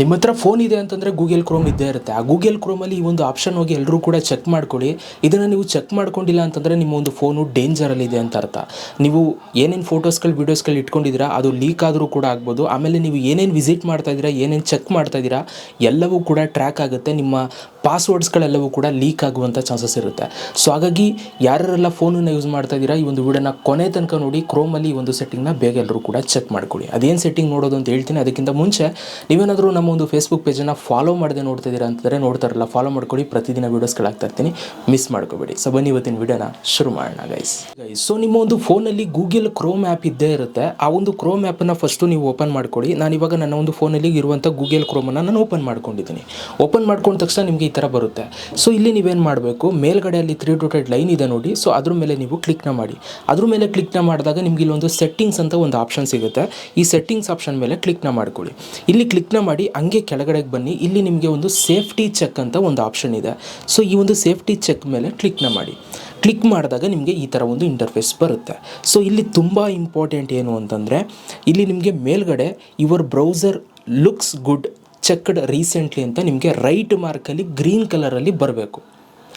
ನಿಮ್ಮ ಹತ್ರ ಫೋನ್ ಇದೆ ಅಂತಂದರೆ ಗೂಗಲ್ ಕ್ರೋಮ್ ಇದ್ದೇ ಇರುತ್ತೆ. ಆ ಗೂಗಲ್ ಕ್ರೋಮಲ್ಲಿ ಈ ಒಂದು ಆಪ್ಷನ್ ಹೋಗಿ ಎಲ್ಲರೂ ಕೂಡ ಚೆಕ್ ಮಾಡ್ಕೊಳ್ಳಿ. ಇದನ್ನು ನೀವು ಚೆಕ್ ಮಾಡ್ಕೊಂಡಿಲ್ಲ ಅಂತಂದರೆ ನಿಮ್ಮ ಒಂದು ಫೋನು ಡೇಂಜರಲ್ಲಿದೆ ಅಂತ ಅರ್ಥ. ನೀವು ಏನೇನು ಫೋಟೋಸ್ಗಳು ವಿಡಿಯೋಸ್ಗಳು ಇಟ್ಕೊಂಡಿದ್ದೀರಾ, ಅದು ಲೀಕ್ ಆದರೂ ಕೂಡ ಆಗ್ಬೋದು. ಆಮೇಲೆ ನೀವು ಏನೇನು ವಿಸಿಟ್ ಮಾಡ್ತಾ ಇದ್ದೀರಾ, ಏನೇನು ಚೆಕ್ ಮಾಡ್ತಾ ಇದ್ದೀರಾ, ಎಲ್ಲವೂ ಕೂಡ ಟ್ರ್ಯಾಕ್ ಆಗುತ್ತೆ. ನಿಮ್ಮ ಪಾಸ್ವರ್ಡ್ಸ್ಗಳೆಲ್ಲವೂ ಕೂಡ ಲೀಕ್ ಆಗುವಂಥ ಚಾನ್ಸಸ್ ಇರುತ್ತೆ. ಸೊ ಹಾಗಾಗಿ ಯಾರ್ಯಾರೆಲ್ಲ ಫೋನನ್ನು ಯೂಸ್ ಮಾಡ್ತಾ ಇದ್ದೀರಾ, ಈ ಒಂದು ವಿಡಿಯೋನ ಕೊನೆ ತನಕ ನೋಡಿ ಕ್ರೋಮಲ್ಲಿ ಒಂದು ಸೆಟ್ಟಿಂಗ್ನ ಬೇಗ ಎಲ್ಲರೂ ಕೂಡ ಚೆಕ್ ಮಾಡ್ಕೊಳ್ಳಿ. ಅದೇನು ಸೆಟ್ಟಿಂಗ್ ನೋಡೋದು ಅಂತ ಹೇಳ್ತೀನಿ. ಅದಕ್ಕಿಂತ ಮುಂಚೆ ನೀವೇನಾದರೂ ನಮ್ಮ ಒಂದು ಫೇಸ್ಬುಕ್ ಪೇಜನ್ನು ಫಾಲೋ ಮಾಡದೆ ನೋಡ್ತಾ ಇದ್ದೀರಾ ಅಂತಂದರೆ ನೋಡ್ತಾರಲ್ಲ ಫಾಲೋ ಮಾಡ್ಕೊಳ್ಳಿ. ಪ್ರತಿದಿನ ವೀಡಿಯೋಸ್ಗಳಾಗ್ತಾ ಇರ್ತೀನಿ. ಮಿಸ್ ಮಾಡ್ಕೋಬೇಡಿ. ಸೊ ಬನ್ನಿ ಇವತ್ತಿನ ವಿಡಿಯೋನ ಶುರು ಮಾಡೋಣ ಗೈಸ್ ಗೈಸ್ ಸೊ ನಿಮ್ಮ ಒಂದು ಫೋನಲ್ಲಿ ಗೂಗಲ್ ಕ್ರೋಮ್ ಆ್ಯಪ್ ಇದ್ದೇ ಇರುತ್ತೆ. ಆ ಒಂದು ಕ್ರೋಮ್ ಆ್ಯಪನ್ನು ಫಸ್ಟು ನೀವು ಓಪನ್ ಮಾಡ್ಕೊಳ್ಳಿ. ನಾನು ಇವಾಗ ನನ್ನ ಒಂದು ಫೋನಲ್ಲಿ ಇರುವಂಥ ಗೂಗಲ್ ಕ್ರೋಮನ್ನು ನಾನು ಓಪನ್ ಮಾಡ್ಕೊಂಡಿದ್ದೀನಿ. ಓಪನ್ ಮಾಡ್ಕೊಂಡ ತಕ್ಷಣ ನಿಮಗೆ ಥರ ಬರುತ್ತೆ. ಸೊ ಇಲ್ಲಿ ನೀವೇನು ಮಾಡಬೇಕು? ಮೇಲ್ಗಡೆ ಅಲ್ಲಿ ತ್ರೀ ಡೊಟೆಡ್ ಲೈನ್ ಇದೆ ನೋಡಿ. ಸೊ ಅದ್ರ ಮೇಲೆ ನೀವು ಕ್ಲಿಕ್ನ ಮಾಡಿ. ಅದ್ರ ಮೇಲೆ ಕ್ಲಿಕ್ನ ಮಾಡಿದಾಗ ನಿಮ್ಗೆ ಇಲ್ಲೊಂದು ಸೆಟ್ಟಿಂಗ್ಸ್ ಅಂತ ಒಂದು ಆಪ್ಷನ್ ಸಿಗುತ್ತೆ. ಈ ಸೆಟ್ಟಿಂಗ್ಸ್ ಆಪ್ಷನ್ ಮೇಲೆ ಕ್ಲಿಕ್ನ ಮಾಡ್ಕೊಳ್ಳಿ. ಇಲ್ಲಿ ಕ್ಲಿಕ್ನ ಮಾಡಿ, ಹಂಗೆ ಕೆಳಗಡೆಗೆ ಬನ್ನಿ. ಇಲ್ಲಿ ನಿಮಗೆ ಒಂದು ಸೇಫ್ಟಿ ಚೆಕ್ ಅಂತ ಒಂದು ಆಪ್ಷನ್ ಇದೆ. ಸೊ ಈ ಒಂದು ಸೇಫ್ಟಿ ಚೆಕ್ ಮೇಲೆ ಕ್ಲಿಕ್ನ ಮಾಡಿ. ಕ್ಲಿಕ್ ಮಾಡಿದಾಗ ನಿಮಗೆ ಈ ಥರ ಒಂದು ಇಂಟರ್ಫೇಸ್ ಬರುತ್ತೆ. ಸೊ ಇಲ್ಲಿ ತುಂಬ ಇಂಪಾರ್ಟೆಂಟ್ ಏನು ಅಂತಂದರೆ, ಇಲ್ಲಿ ನಿಮಗೆ ಮೇಲ್ಗಡೆ your browser looks good checked recently ಅಂತ ನಿಮಗೆ ರೈಟ್ ಮಾರ್ಕಲ್ಲಿ ಗ್ರೀನ್ ಕಲರಲ್ಲಿ ಬರಬೇಕು.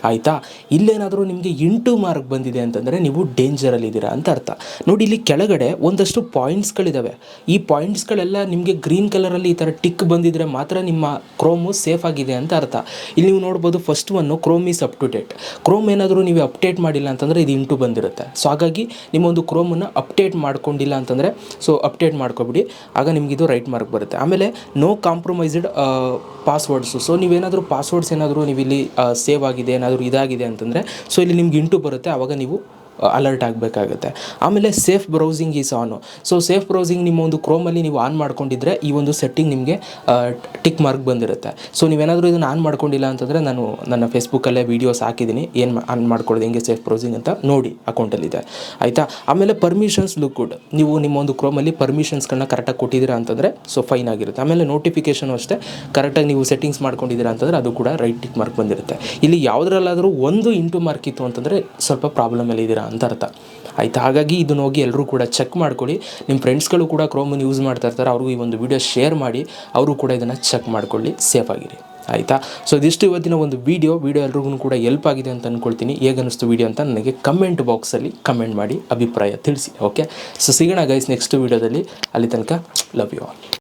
ಆಯಿತಾ? ಇಲ್ಲೇನಾದರೂ ನಿಮಗೆ ಇಂಟು ಮಾರ್ಕ್ ಬಂದಿದೆ ಅಂತಂದರೆ ನೀವು ಡೇಂಜರಲ್ಲಿದ್ದೀರಾ ಅಂತ ಅರ್ಥ. ನೋಡಿ, ಇಲ್ಲಿ ಕೆಳಗಡೆ ಒಂದಷ್ಟು ಪಾಯಿಂಟ್ಸ್ಗಳಿದ್ದಾವೆ ಈ ಪಾಯಿಂಟ್ಸ್ಗಳೆಲ್ಲ ನಿಮಗೆ ಗ್ರೀನ್ ಕಲರಲ್ಲಿ ಈ ಥರ ಟಿಕ್ ಬಂದಿದ್ರೆ ಮಾತ್ರ ನಿಮ್ಮ ಕ್ರೋಮು ಸೇಫ್ ಆಗಿದೆ ಅಂತ ಅರ್ಥ. ಇಲ್ಲಿ ನೀವು ನೋಡ್ಬೋದು first one Chrome is up to date Chrome ಏನಾದರೂ ನೀವು ಅಪ್ಡೇಟ್ ಮಾಡಿಲ್ಲ ಅಂತಂದರೆ ಇದು ಇಂಟು ಬಂದಿರುತ್ತೆ. ಸೊ ಹಾಗಾಗಿ ನಿಮ್ಮ ಒಂದು ಕ್ರೋಮನ್ನು ಅಪ್ಡೇಟ್ ಮಾಡ್ಕೊಂಡಿಲ್ಲ ಅಂತಂದರೆ ಸೊ ಅಪ್ಡೇಟ್ ಮಾಡ್ಕೊಬಿಡಿ. ಆಗ ನಿಮ್ಗೆ ಇದು ರೈಟ್ ಮಾರ್ಕ್ ಬರುತ್ತೆ. ಆಮೇಲೆ ನೋ ಕಾಂಪ್ರಮೈಸ್ಡ್ ಪಾಸ್ವರ್ಡ್ಸು ಸೊ ನೀವೇನಾದರೂ ಪಾಸ್ವರ್ಡ್ಸ್ ಏನಾದರೂ ನೀವು ಇಲ್ಲಿ ಸೇವ್ ಆಗಿದೆ ಇದಾಗಿದೆ ಅಂತಂದರೆ ಸೊ ಇಲ್ಲಿ ನಿಮ್ಗೆ ಇಂಟು ಬರುತ್ತೆ ಆವಾಗ ನೀವು ಅಲರ್ಟ್ ಆಗಬೇಕಾಗುತ್ತೆ. ಆಮೇಲೆ safe browsing is on so safe browsing ನಿಮ್ಮ ಒಂದು ಕ್ರೋಮಲ್ಲಿ ನೀವು ಆನ್ ಮಾಡ್ಕೊಂಡಿದ್ರೆ ಈ ಒಂದು ಸೆಟ್ಟಿಂಗ್ ನಿಮಗೆ ಟಿಕ್ ಮಾರ್ಕ್ ಬಂದಿರುತ್ತೆ. ಸೊ ನೀವೇನಾದರೂ ಇದನ್ನು ಆನ್ ಮಾಡ್ಕೊಂಡಿಲ್ಲ ಅಂತಂದರೆ ನಾನು ನನ್ನ ಫೇಸ್ಬುಕ್ಕಲ್ಲೇ ವೀಡಿಯೋಸ್ ಹಾಕಿದ್ದೀನಿ. ಏನು ಆನ್ ಮಾಡ್ಕೊಳ್ಳೋದು ಹೆಂಗೆ ಸೇಫ್ ಬ್ರೌಸಿಂಗ್ ಅಂತ ನೋಡಿ ಅಕೌಂಟಲ್ಲಿದೆ ಆಯಿತಾ? ಆಮೇಲೆ ಪರ್ಮಿಷನ್ಸ್ ಲುಕ್ ಗುಡ್ ನೀವು ನಿಮ್ಮ ಒಂದು ಕ್ರೋಮಲ್ಲಿ ಪರ್ಮಿಷನ್ಸ್ಗಳನ್ನ ಕರೆಕ್ಟಾಗಿ ಕೊಟ್ಟಿದ್ದೀರಾ ಅಂತಂದರೆ ಸೊ ಫೈನ್ ಆಗಿರುತ್ತೆ. ಆಮೇಲೆ ನೋಟಿಫಿಕೇಷನ್ ಅಷ್ಟೇ ಕರೆಕ್ಟಾಗಿ ನೀವು ಸೆಟ್ಟಿಂಗ್ಸ್ ಮಾಡ್ಕೊಂಡಿದ್ದೀರಾ ಅಂತಂದರೆ ಅದು ಕೂಡ ರೈಟ್ ಟಿಕ್ ಮಾರ್ಕ್ ಬಂದಿರುತ್ತೆ. ಇಲ್ಲಿ ಯಾವುದರಲ್ಲಾದರೂ ಒಂದು ಇಂಟು ಮಾರ್ಕ್ ಇತ್ತು ಅಂತಂದರೆ ಸ್ವಲ್ಪ ಪ್ರಾಬ್ಲಮಲ್ಲಿ ಇದ್ದೀರಾ ಅಂತ ಅರ್ಥ. ಆಯಿತಾ? ಹಾಗಾಗಿ ಇದನ್ನ ಹೋಗಿ ಎಲ್ಲರೂ ಕೂಡ ಚೆಕ್ ಮಾಡ್ಕೊಳ್ಳಿ. ನಿಮ್ಮ ಫ್ರೆಂಡ್ಸ್ಗಳು ಕೂಡ ಕ್ರೋಮನ್ನು ಯೂಸ್ ಮಾಡ್ತಾ ಇರ್ತಾರೆ, ಅವ್ರಿಗೂ ಈ ಒಂದು ವಿಡಿಯೋ ಶೇರ್ ಮಾಡಿ, ಅವರು ಕೂಡ ಇದನ್ನು ಚೆಕ್ ಮಾಡ್ಕೊಳ್ಳಿ ಸೇಫ್ ಆಗಿರಿ. ಆಯಿತಾ? ಸೊ ಇದಿಷ್ಟು ಇವತ್ತಿನ ಒಂದು ವೀಡಿಯೋ ವೀಡಿಯೋ ಎಲ್ರಿಗೂ ಕೂಡ ಹೆಲ್ಪ್ ಆಗಿದೆ ಅಂತ ಅಂದ್ಕೊಳ್ತೀನಿ ಹೇಗನ್ನಿಸ್ತು ವೀಡಿಯೋ ಅಂತ ನನಗೆ ಕಮೆಂಟ್ ಬಾಕ್ಸಲ್ಲಿ ಕಮೆಂಟ್ ಮಾಡಿ ಅಭಿಪ್ರಾಯ ತಿಳಿಸಿ ಓಕೆ ಸೊ ಸಿಗೋಣ ಗೈಸ್ ನೆಕ್ಸ್ಟ್ ವೀಡಿಯೋದಲ್ಲಿ ಅಲ್ಲಿ ತನಕ ಲವ್ ಯು ಆಲ್